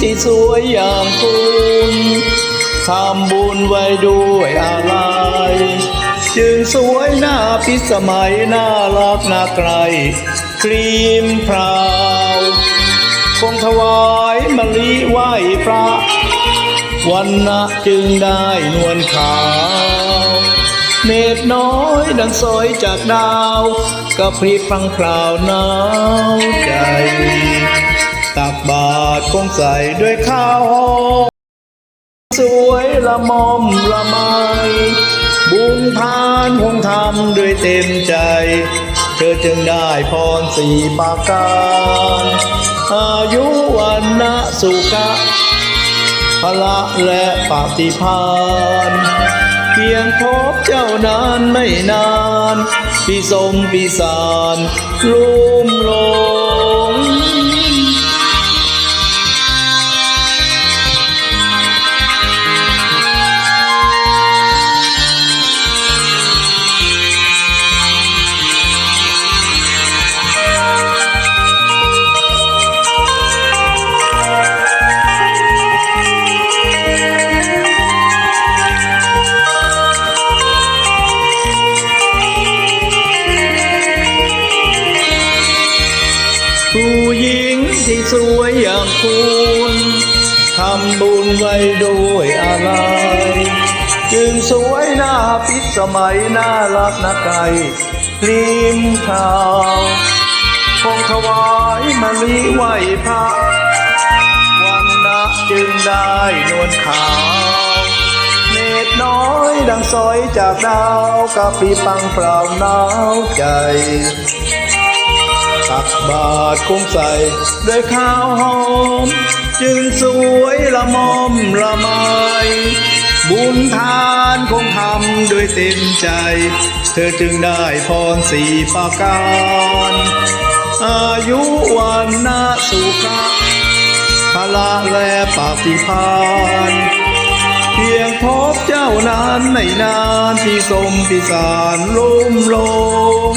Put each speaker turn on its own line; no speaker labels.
ที่สวยอย่างคุณทำบุญไว้ด้วยอะไร จึงสวยหน้าพิสมัยน่ารักน่าไกลครีมพราวคงถวายมะลิไหว้พระ วันนะจึงได้นวลขาวเมฆน้อยดังสอยจากดาวกระพริบพรังพราวหนาวใจ ตักบาตรคงใส่ด้วยข้าวหอมสวยละมอมละไมบุญทานคงทำด้วยเต็มใจ เธอจึงได้พรสี่ประการ อายุวันนะสุขะพละและปฏิพานเพียงพบเจ้านานไม่นานพี่สมพี่สารลุ่มหลง หญิงที่สวยอย่างคุณทำบุญไว้ด้วยอะไร จึงสวยหน้าพิสมัยน่ารักน่าไกลครีมขาวคงถวายมะลิไหวพระวันนะจึงได้นวลขาวเมฆน้อยดังสอยจากดาวกับปีปังเปล่าหนาวใจ บาตรคงใส่ด้วยข้าวหอม จึงสวยละมอมละไมบุญทานคงทำด้วยเต็มใจ เธอจึงได้พรสีประการ อายุวันนาสุขะพละและปฏิพานเพียงพบเจ้านานไม่นานที่สมพิสารลุ่มหลง